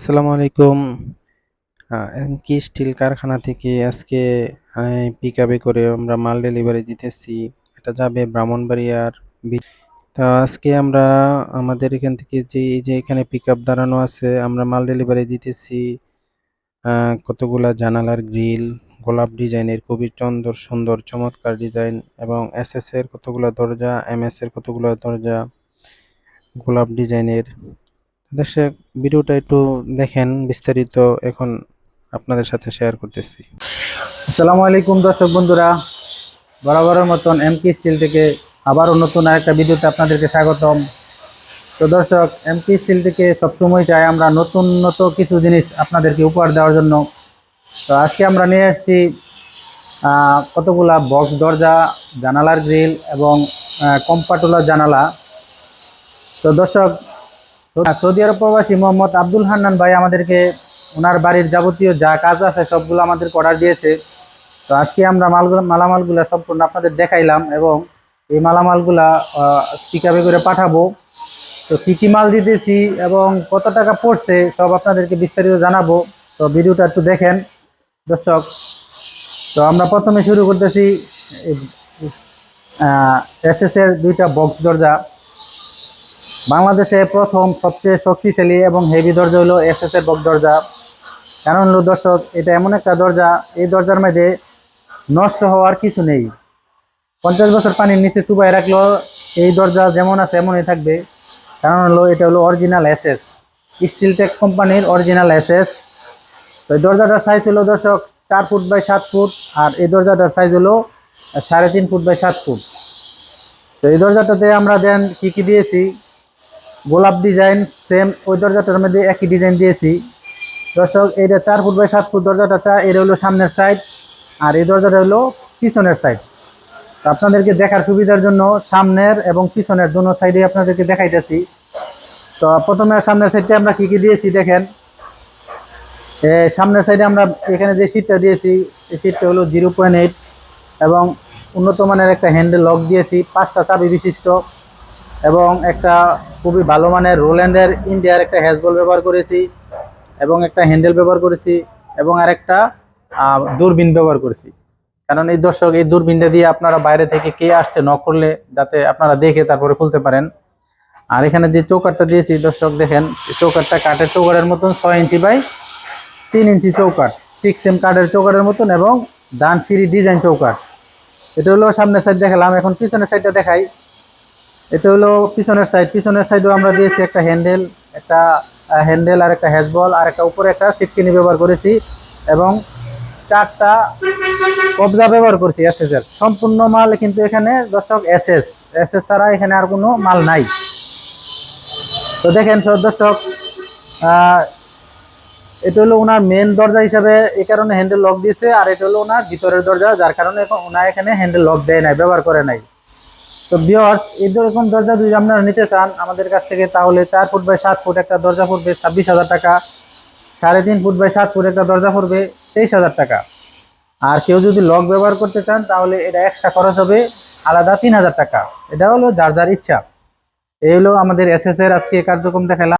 আসসালামু আলাইকুম। এমকি স্টিল কারখানা থেকে আজকে পিক আপে করে আমরা মাল ডেলিভারি দিতেছি। এটা যাবে ব্রাহ্মণবাড়িয়ার তো আজকে আমরা আমাদের এখান থেকে যে যে এখানে পিক আপ দাঁড়ানো আছে, আমরা মাল ডেলিভারি দিতেছি। কতগুলা জানালার গ্রিল গোলাপ ডিজাইনের খুবই চন্দর, সুন্দর, চমৎকার ডিজাইন এবং এস এর কতগুলা দরজা এম এর কতগুলা দরজা, গোলাপ ডিজাইনের দর্শক, ভিডিওটা একটু দেখেন, বিস্তারিত এখন আপনাদের সাথে শেয়ার করতেছি। আসসালামু আলাইকুম দর্শক বন্ধুরা। বরাবরের মতন এমকি স্টিল থেকে আবারও নতুন আরেকটা ভিডিওতে আপনাদেরকে স্বাগতম। তো দর্শক এমকি স্টিল থেকে সবসময় চাই আমরা নতুন নতুন কিছু জিনিস আপনাদেরকে উপহার দেওয়ার জন্য। তো আজকে আমরা নিয়ে এসেছি কতগুলা বক্স দরজা, জানালার গ্রিল এবং কম্পাটোলার জানালা। তো দর্শক সৌদি আরব প্রবাসী মোহাম্মদ আব্দুল হান্নান ভাই আমাদেরকে ওনার বাড়ির যাবতীয় যা কাজ আছে সবগুলো আমাদেরকে অর্ডার দিয়েছে। তো আজকে আমরা মালগুলো মালামালগুলো সম্পূর্ণ আপনাদের দেখাইলাম এবং এই মালামালগুলা পিক করে পাঠাবো। তো কী কী মাল দিতেছি এবং কত টাকা পড়ছে সব আপনাদেরকে বিস্তারিত জানাব। তো ভিডিওটা একটু দেখেন। দর্শক, তো আমরা প্রথমে শুরু করতেছি এস এস দুইটা বক্স দরজা। বাংলাদেশে প্রথম সবচেয়ে শক্তিশালী এবং হেভি দরজা হলো এস এস এর বক্স দরজা। কারণ হলো দর্শক, এটা এমন একটা দরজা, এই দরজার মধ্যে নষ্ট হওয়ার কিছু নেই। পঞ্চাশ বছর পানির নিচে চুবাই রাখলেও এই দরজা যেমন আছে এমনই থাকবে। কারণ হলো এটা হলো অরিজিনাল এসএস স্টিল টেক কোম্পানির অরিজিনাল এসএস তো এই দরজাটার সাইজ হলো দর্শক চার ফুট বাই সাত ফুট, আর এই দরজাটার সাইজ হলো সাড়ে তিন ফুট বাই সাত ফুট। তো এই দরজাটাতে আমরা দেন কী কী দিয়েছি? গোলাপ ডিজাইন সেম ওই দরজাটার মধ্যে একই ডিজাইন দিয়েছি। দর্শক, এইটা চার ফুট বাই সাত ফুট দরজাটা চা, এটা হলো সামনের সাইড আর এই দরজাটা হলো পিছনের সাইড আপনাদেরকে দেখার সুবিধার জন্য সামনের এবং পিছনের দুনো সাইডে আপনাদেরকে দেখাইতেছি। তো প্রথমে সামনের সাইডে আমরা কী কী দিয়েছি দেখেন। সামনের সাইডে আমরা এখানে যে সিটটা দিয়েছি, এই সিটটা হলো জিরো পয়েন্ট এইট এবং উন্নত মানের একটা হ্যান্ডেল লক দিয়েছি, পাঁচটা চাবি বিশিষ্ট। এবং একটা খুবই ভালো মানের রোল্যান্ডের ইন্ডিয়ার একটা হ্যাজবল ব্যবহার করেছি এবং একটা হ্যান্ডেল ব্যবহার করেছি এবং আরেকটা দূরবীন ব্যবহার করেছি। কারণ এই দর্শক, এই দূরবীনটা দিয়ে আপনারা বাইরে থেকে কে আসছে নক করলে যাতে আপনারা দেখে তারপরে খুলতে পারেন। আর এখানে যে চৌকাটটা দিয়েছি, দর্শক দেখেন চৌকাটটা কাঠের চৌকাটের মতন ছয় ইঞ্চি বাই তিন ইঞ্চি চৌকাট। ঠিক সেম কাঠের চৌকাটের মতন এবং ডান সিঁড়ি ডিজাইন চৌকাট। এটা হলো সামনের সাইড দেখালাম, এখন পিছনের সাইডটা দেখাই। এটা হলো পিছনের সাইড পিছনের সাইডেও আমরা দিয়েছি একটা হ্যান্ডেল একটা হ্যান্ডেল আর একটা হ্যাজবল আর একটা উপরে একটা সিটকিনি ব্যবহার করেছি এবং চারটা কবজা ব্যবহার করছি এসএস এর সম্পূর্ণ মাল কিন্তু এখানে দর্শক এসএস এসএস ছাড়া এখানে আর কোনো মাল নাই। তো দেখেন দর্শক এটা হলো ওনার মেন দরজা হিসাবে এই কারণে হ্যান্ডেল লক দিয়েছে, আর এটা হলো ওনার ভিতরের দরজা, যার কারণে ওনার এখানে হ্যান্ডেল লক দেয় নাই, ব্যবহার করে নাই। তো বিয়স এরকম দরজা যদি আপনারা নিতে চান আমাদের কাছ থেকে, তাহলে চার ফুট বাই সাত ফুট একটা দরজা পড়বে ছাব্বিশ হাজার টাকা। সাড়ে তিন ফুট বাই সাত ফুট একটা দরজা পড়বে তেইশ হাজার টাকা। আর কেউ যদি লক ব্যবহার করতে চান, তাহলে এটা এক্সট্রা খরচ হবে আলাদা তিন হাজার টাকা। এটা হলো যার যার ইচ্ছা। এই হলো আমাদের এস এর আজকে কার্যক্রম দেখালাম।